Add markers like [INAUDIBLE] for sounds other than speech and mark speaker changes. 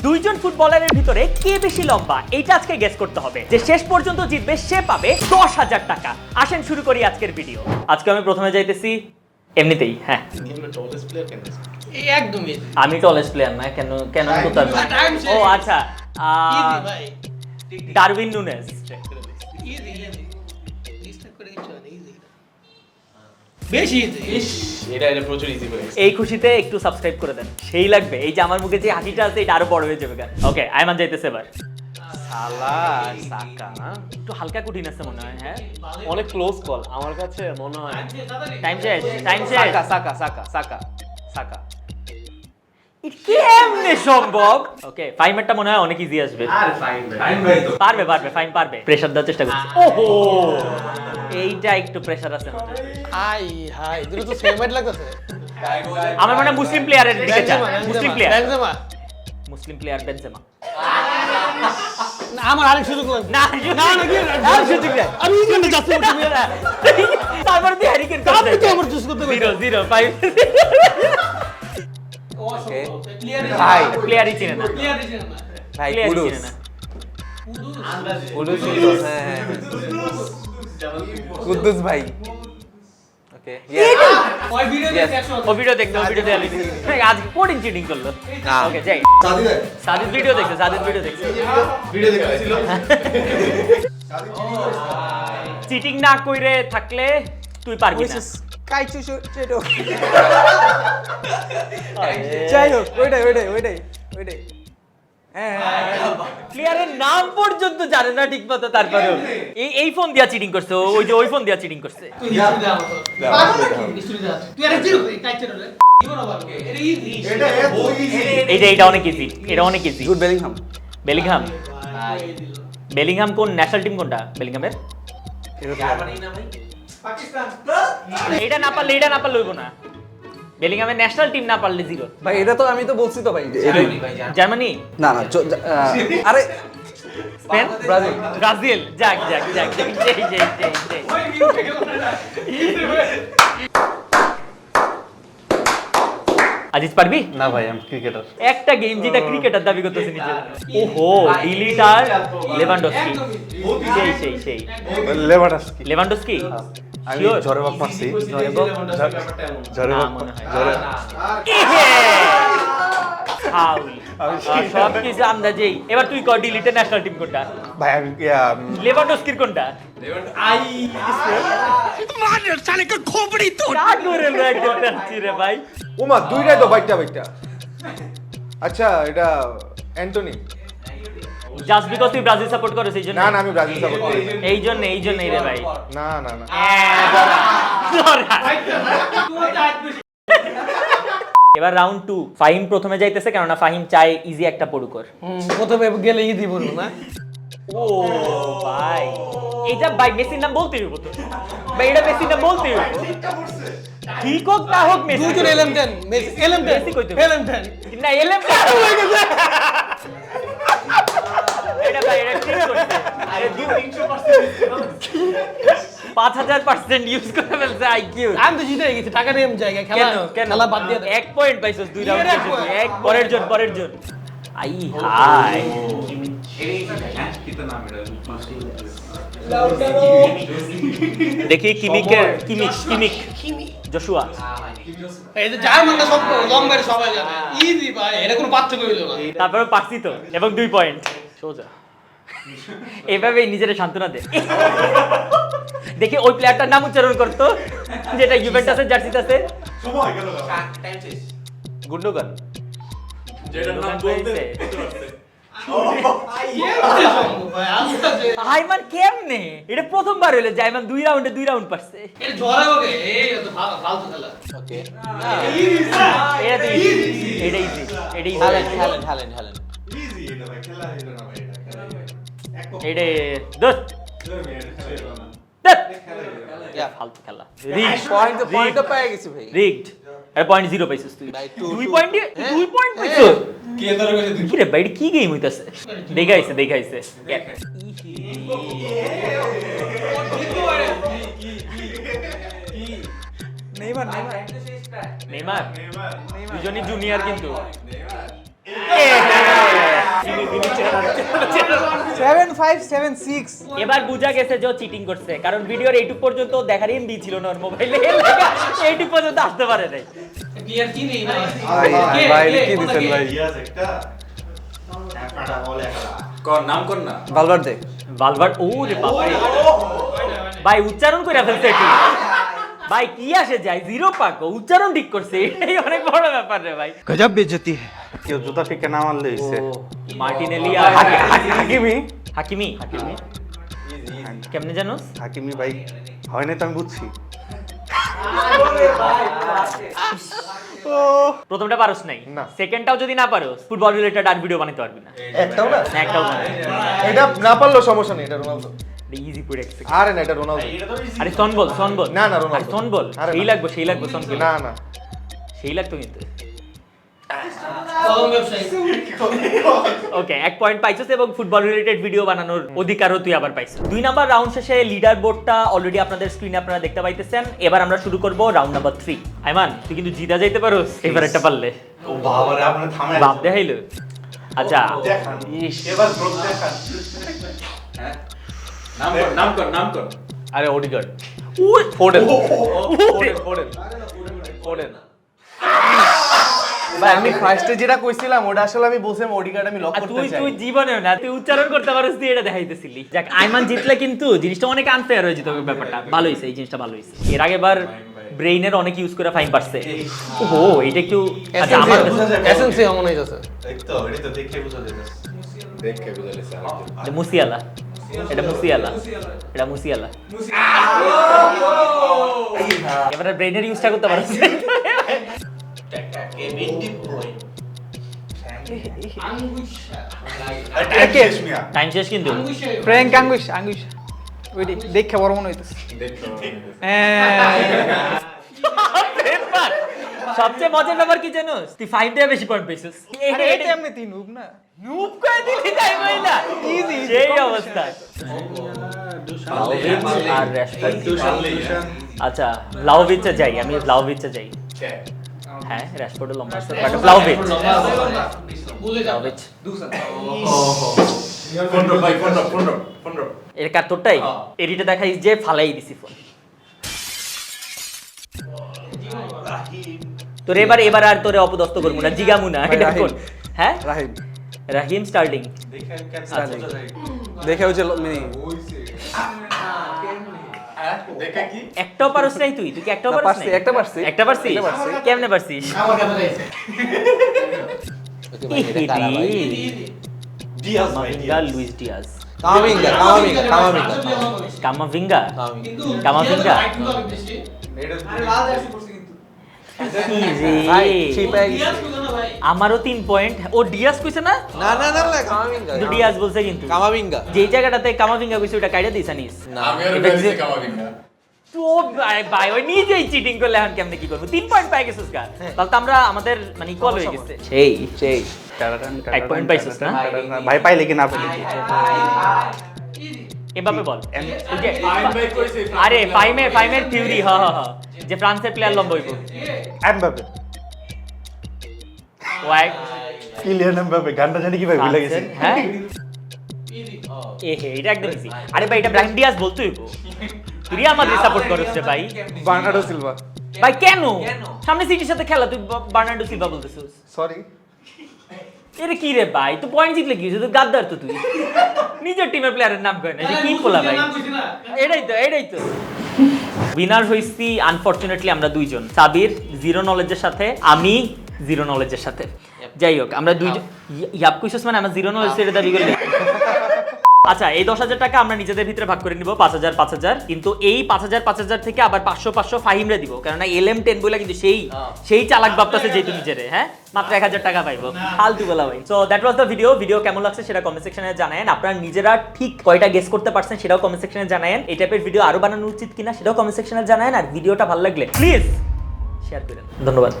Speaker 1: দুইজন ফুটবলারের ভিতরে কে বেশি লম্বা? এইটা আজকে গেস করতে হবে। যে শেষ পর্যন্ত জিতবে সে পাবে দশ হাজার টাকা। আসেন শুরু করি আজকের ভিডিও আজকে আমি প্রথমে যাইতেছি এমনিতেই হ্যাঁ।
Speaker 2: একদমই।
Speaker 1: আমি টলেস্ট প্লেয়ার না কেন কেন? ও আচ্ছা। Darwin Nunez
Speaker 2: easy easy disturb করে কিছু না ইজি বেশি?
Speaker 3: ইস এটা এটা প্রচুর ইজি হয়ে
Speaker 1: এই খুশিতে একটু সাবস্ক্রাইব করে দেন। সেই লাগবে। এই যে আমার মুখে যে হাসিটা আছে এটা আরও বড় হয়ে যাবে ওকে আইমান যাইতেছে এবার।
Speaker 3: সাকা
Speaker 1: একটু হালকা কঠিন আছে মনে হয় হ্যাঁ?
Speaker 3: অনেক ক্লোজ কল আমার কাছে মনে হয়
Speaker 1: টাইম শেষ টাইম শেষ।
Speaker 3: সাকা সাকা সাকা সাকা সাকা।
Speaker 1: কেমনে সম্ভব? ওকে ফাইমারটা মনে হয় অনেক ইজি আসবে।
Speaker 3: আর ফাইন ফাইন ভাই তো।
Speaker 1: পারবে পারবে ফাইন পারবে। প্রেসার দেওয়ার চেষ্টা করছি। ওহো! এইটা একটু প্রেসার আছে মনে
Speaker 2: হাই হাই দুটো তো হাইট লাগতেছে।
Speaker 1: আমার মনে মুসলিম প্লেয়ারের দিকে যা মুসলিম প্লেয়ার
Speaker 2: বেনজেমা
Speaker 1: মুসলিম প্লেয়ার বেনজেমা
Speaker 2: না আমার আরেক সুযোগ লাগবে।
Speaker 1: না না না কি? আর সুযোগ দেয়
Speaker 2: আমি ইংল্যান্ডে যাচ্ছি তুমি
Speaker 1: তারপর তুই হ্যারিকেন
Speaker 2: আপনি তো আমার চুজ করতে
Speaker 1: জিরো জিরো ফাইভ
Speaker 3: ভাই
Speaker 1: প্লেয়ারই চিনে না
Speaker 3: ভাই হ্যাঁ হ্যাঁ কুদ্দুস ভাই ওকে
Speaker 2: ওই ভিডিও.
Speaker 1: ও ভিডিও দেখতে ও ভিডিও দেখতে আজ কোডিং চিটিং করল। ওকে যাই। সাদিদ ভিডিও দেখছে সাদিদ ভিডিও দেখছে। চিটিং [LAUGHS] না কইরে থাকলে তুই পারবি না।
Speaker 3: কাইচু চেটো যাই হোক ওইটাই ওইটাই ওইটাই ওইটাই হ্যাঁ হ্যাঁ
Speaker 1: প্লেয়ারের নাম পর্যন্ত জানে না ঠিক মতো তারপরেও এই এই ফোন দিয়া চিটিং করছে ওই যে ওই ফোন দিয়া চিটিং করছে।
Speaker 2: কাই এটা
Speaker 1: এইটা এটা অনেক ইজি এটা অনেক easy
Speaker 3: Jude Bellingham
Speaker 1: Bellingham Bellingham কোন ন্যাশনাল টিম কোনটা? বেলিংহামের এটা না পারলে এটা না পারলে হইব না। বেলিংহামের ন্যাশনাল টিম না পারলে জিরো।
Speaker 4: ভাই এটা তো আমি তো বলছি তো ভাই।
Speaker 1: জার্মানি
Speaker 4: না না আরে
Speaker 1: স্পেন?
Speaker 4: ব্রাজিল।
Speaker 1: ব্রাজিল। যাক যাক যাক। আজিজ পারবি?
Speaker 4: না ভাই আমি ক্রিকেটার
Speaker 1: একটা গেম যেটা ক্রিকেটার দাবি করতেছে নিজে ওহো ডিলিট আর লেভানডস্কি সেই সেই সেই
Speaker 4: লেভারডস্কি
Speaker 1: লেভানডস্কি।
Speaker 4: আমি বাক মারছি বাক
Speaker 1: মনে হয়।
Speaker 4: ঝরে
Speaker 1: ফাউল সব কিছু আন্দাজেই। এবার তুই কর ডিলিটে ন্যাশনাল টিম কোনটা?
Speaker 4: ভাই আমি
Speaker 1: লেভানডস্কির কোনটা? কার করে লো একদম টানছি রে ভাই।
Speaker 5: ওমা দুইটাই তো বাইকটা বাইকটা আচ্ছা এটা অ্যান্টনি
Speaker 1: জাস্ট বিকজ তুই ব্রাজিল সাপোর্ট করিস এই জন্য।
Speaker 5: না না আমি ব্রাজিল সাপোর্ট করি।
Speaker 1: এই জন্য এই জন্যই রে ভাই।
Speaker 5: না না না।
Speaker 1: এবার রাউন্ড টু ফাহিম প্রথমে যাইতেছে কেননা ফাহিম চাই ইজি একটা পড়ুকর।
Speaker 2: প্রথমে গেলে ইজি বলব না?
Speaker 1: ও ভাই এটা ভাই মেসির নাম বলতে হইব তো। ভাই এটা মেসির নাম বলতে হইব। ঠিক হোক না হোক মেসি।
Speaker 2: দুজন LM ten LM ten
Speaker 1: Messi কইতে
Speaker 2: এলএম টেন
Speaker 1: না এলএম এটা ভাই এটা ঠিক করছে পাঁচ হাজার পার্সেন্ট ইউজ করে ফেলছে আইকিউ
Speaker 2: আমি তো জিতে গেছি টাকা নিয়ে জায়গা খেলা
Speaker 1: কেন কেন?
Speaker 2: খেলা বাদ দিয়ে
Speaker 1: এক পয়েন্ট পাইছস দুই রাউন্ড
Speaker 2: এক
Speaker 1: পরের জন পরের জন। আই হাই দেখি কিমিকের কিমিক কিমিক। জশুয়া
Speaker 2: এই যে জার্মানরা সব লম্বাই সবাই জানে। ইজি ভাই এটা কোনো পার্থক্য হইল না।
Speaker 1: তারপরে পারছি তো এবং দুই পয়েন্ট সোজা। [LAUGHS] এভাবে নিজের সান্ত্বনা দে [LAUGHS] দেখি ওই প্লেয়ারটার নাম উচ্চারণ করতো যেটা ইউভেন্টাসের জার্সিতে আছে।
Speaker 3: গুন্ডোগান।
Speaker 2: ভাই আচ্ছা যে
Speaker 1: হাইমান কেমনে? এটা প্রথমবার হইল জাইমান দুই রাউন্ডে দুই রাউন্ড পারছে।
Speaker 2: এটা
Speaker 1: ইজি এটা ইজি এটা দোস্ত। দোস্ত। ফালতু খেলা। রিগড
Speaker 3: পয়েন্ট পয়েন্ট পেয়ে গেছি ভাই।
Speaker 1: রিগড এর পয়েন্ট জিরো পাইছিস তুই।
Speaker 3: ভাই, two,
Speaker 1: দুই পয়েন্ট দুই পয়েন্ট। পাইছিস কি রে ভাই এটা কি গেম হইতাছে? দেখাইছে দেখাইছে।
Speaker 4: Neymar Neymar.
Speaker 1: নেইমার। দুজনই জুনিয়র কিন্তু।
Speaker 3: ফাইভ সেভেন সিক্স
Speaker 1: এবার বুঝা গেছে যে চিটিং করছে কারণ ভিডিওর এইটুক পর্যন্ত দেখার এমবি ছিল না ওর মোবাইলে এইটুক পর্যন্ত আসতে পারে নাই।
Speaker 2: বিয়ার কি? নেই ভাই
Speaker 3: ভাই,
Speaker 2: কে,
Speaker 3: ভাই,
Speaker 2: কে,
Speaker 3: কি দিছেন
Speaker 2: কে?
Speaker 3: ভাই?
Speaker 5: কর নাম কর না
Speaker 3: বালবার দে।
Speaker 1: বালবার ও রে বাবারে ভাই উচ্চারণ করে ফেলছে কি? ভাই কি আসে যায়? জিরো পাক উচ্চারণ ঠিক করছে। এটাই অনেক বড় ব্যাপার রে ভাই।
Speaker 4: গজব বেজতি কেউ জুতা ফিকে না মারলে হইছে।
Speaker 1: মার্টিনেলি আর
Speaker 4: হাকিমি?
Speaker 1: হাকিমি? হাকিমি। কেমনে জানোস
Speaker 4: হাকিমি ভাই হয় না তো আমি বুঝছি।
Speaker 1: প্রথমটা পারোস নাই।
Speaker 4: না।
Speaker 1: সেকেন্ডটাও যদি না পারোস ফুটবল রিলেটেড আর ভিডিও বানাতে পারবি না।
Speaker 5: একটাও না?
Speaker 1: না একটাও বানাতে
Speaker 5: এটা না পারলেও সমস্যা নেই এটা রোনালদো।
Speaker 1: ইজি
Speaker 5: আরে না এটা রোনালদো।
Speaker 1: আরে সন বল
Speaker 5: না, না, রোনালদো।
Speaker 1: সেই
Speaker 5: না।
Speaker 1: লাগবে সেই লাগবে সন বল
Speaker 5: না না।
Speaker 1: সেই লাগতো কিন্তু। ওকে এক পয়েন্ট পাইছিস এবং ফুটবল রিলেটেড ভিডিও বানানোর অধিকারও তুই আবার পাইছিস। দুই নাম্বার রাউন্ড শেষে লিডার বোর্ডটা অলরেডি আপনাদের স্ক্রিনে আপনারা দেখতে পাইতেছেন। এবার আমরা শুরু করব রাউন্ড নাম্বার থ্রি আইমান তুই কিন্তু জিতা যাইতে পারোস এবার একটা পারলে। বাপ দেখাইলো। আচ্ছা।
Speaker 4: এবার
Speaker 5: নাম কর নাম কর
Speaker 3: আরে ওডিগার্ড ফোর্ডেন
Speaker 1: উই,
Speaker 3: ফোর্ডেন ফোর্ডেন ভাই আমি ফার্স্টে যেটা কইছিলাম ওটা আসলে আমি বলছিলাম ওডিগার্ড আমি লক করতে চাই।
Speaker 1: তুই জীবনেও না তুই উচ্চারণ করতে পারছিস তুই এটা দেখাইতেছিলি। যাক আইমান জিতলে কিন্তু জিনিসটা অনেক আনফেয়ার হয়ে যেত ব্যাপারটা। ভালো হয়েছে এই জিনিসটা ভালো হয়েছে এর আগে বার ব্রেইনের অনেক ইউজ করে ফাইন পারছে ওহো এটা একটু আচ্ছা আমার
Speaker 3: এসেন্সি এমন হইতাছে
Speaker 4: এই তো এটা তো দেখে বুঝা যাবে দেখে বুঝা যাচ্ছে
Speaker 1: এটা মুসিয়ালা। এটা মুসিয়ালা। এটা মুসিয়ালা। এবারে ব্রেইনের ইউজটা করতে পারছে টাইম শেষ কিন্তু।
Speaker 2: আঙ্গুশা
Speaker 3: ফ্র্যাঙ্ক আঙ্গুশ আঙ্গুশ ওইটি দেখে বড় মনে হইতাছে।
Speaker 1: সবচেয়ে মজার ব্যাপার কি জানোস তুই ফাইভ দিয়ে বেশি পয়েন্ট পেয়েছিস
Speaker 3: এটা এমনি তিন নুব না।
Speaker 1: নুব করে দিলি তাই না।
Speaker 3: Easy,
Speaker 1: সেই অবস্থা। আর আচ্ছা যাই আমি লাউভিচে যাই। হ্যাঁ রেশফোর্ডও লম্বা আছে। বাট লাউভিচ
Speaker 2: ভুলে যাও
Speaker 1: লাউভিচ
Speaker 5: পনেরো ভাই পনেরো পনেরো পনেরো
Speaker 1: এর কাতরটাই এডিটে দেখাই যে ফালাই দিছি ফোন তোর এবার এবার আর তোরে অপদস্থ করব না জিগামু না এটা কোন? হ্যাঁ?
Speaker 3: রাহিম।
Speaker 1: Raheem Sterling.
Speaker 4: দেখে কেন
Speaker 1: একটাও পারস নাই তুই তুই কি একটাও
Speaker 3: না,
Speaker 1: পারস নাই?
Speaker 3: একটা পারছি।
Speaker 1: একটা পারছিস কেমনে পারছিস?
Speaker 2: আমার কথা।
Speaker 4: ভাই
Speaker 1: Luis Diaz.
Speaker 3: Camavinga Camavinga Camavinga.
Speaker 1: Camavinga? Camavinga.
Speaker 3: ভাই
Speaker 1: আমারও তিন পয়েন্ট ও ডিয়াস কইছে না?
Speaker 3: না না না না কামাভিঙ্গা
Speaker 1: কিন্তু ডিয়াজ বলছে কিন্তু।
Speaker 3: কামাভিঙ্গা
Speaker 1: যেই জায়গাটাতে কামাভিঙ্গা কইছে ওটা কাইটা দিছ আনিস
Speaker 3: না।
Speaker 5: আমি আর কামাবিঙ্গা।
Speaker 1: তো ভাই ভাই ওই নিজেই চিটিং করলে এখন কেমনে কি করব? তিন পয়েন্ট পাই গেছিস গা। তাহলে তো আমরা আমাদের মানে ইকুয়াল হয়ে গেছে। সেই
Speaker 3: সেই।
Speaker 1: এক point পাইছিস না?
Speaker 4: ভাই পাইলে কি না পাইলে
Speaker 1: এভাবে বল। আরে ফাইমে ফাইমের থিওরি হ হ হ। যে ফ্রান্সের প্লেয়ার লম্বা হইব।
Speaker 4: এমবাপে
Speaker 1: ওয়াই
Speaker 4: কিলিয়ান এমবাপে গানটা জানি কি ভাই ভুলে গেছি।
Speaker 1: হ্যাঁ? এ হে এটা একদম ইজি আরে ভাই এটা ডিয়াজ বলতো তুই আমাদের সাপোর্ট করছ ভাই।
Speaker 3: Bernardo Silva.
Speaker 1: ভাই কেন? সামনে সিটির সাথে খেলা তুই বার্নার্ডো সিলভা বলতেছিস।
Speaker 4: সরি
Speaker 1: এরে কি রে ভাই তুই পয়েন্ট জিতলে কি? তুই গাদ্দার তো তুই। নিজের টিমের প্লেয়ারের নাম কয় না? কি বলা ভাই? এটাই তো এটাই তো। উইনার হইছি আনফরচুনেটলি আমরা দুইজন। সাবির জিরো নলেজের সাথে। আমি জিরো নলেজের সাথে। যাই হোক আমরা দুইজন ইয়া- ইয়াব কইছস মানে আমরা জিরো নলেজ সেটা দাবি করলে। [LAUGHS] আচ্ছা এই দশ হাজার টাকা আমরা নিজেদের ভিতরে ভাগ করে নিব পাঁচ হাজার পাঁচ হাজার। কিন্তু এই পাঁচ হাজার পাঁচ হাজার থেকে আবার পাঁচশো পাঁচশো ফাহিমরে দিব। কেননা এল এম টেন বলে কিন্তু সেই সেই চালাক ভাবতেছে যেহেতু নিজেরে হ্যাঁ? মাত্র এক হাজার টাকা পাইবো। ফালতু বলা ভাই। So that was the video video কেমন লাগছে সেটা কমেন্ট সেকশনে জানায়েন। আপনারা নিজেরা ঠিক কয়টা গেস করতে পারছেন সেটাও কমেন্ট সেকশনে জানায়েন। এই টাইপের ভিডিও আরও বানানো উচিত কিনা সেটাও কমেন্ট সেকশনে জানায়েন। আর ভিডিওটা ভালো লাগলে প্লিজ শেয়ার করেন ধন্যবাদ।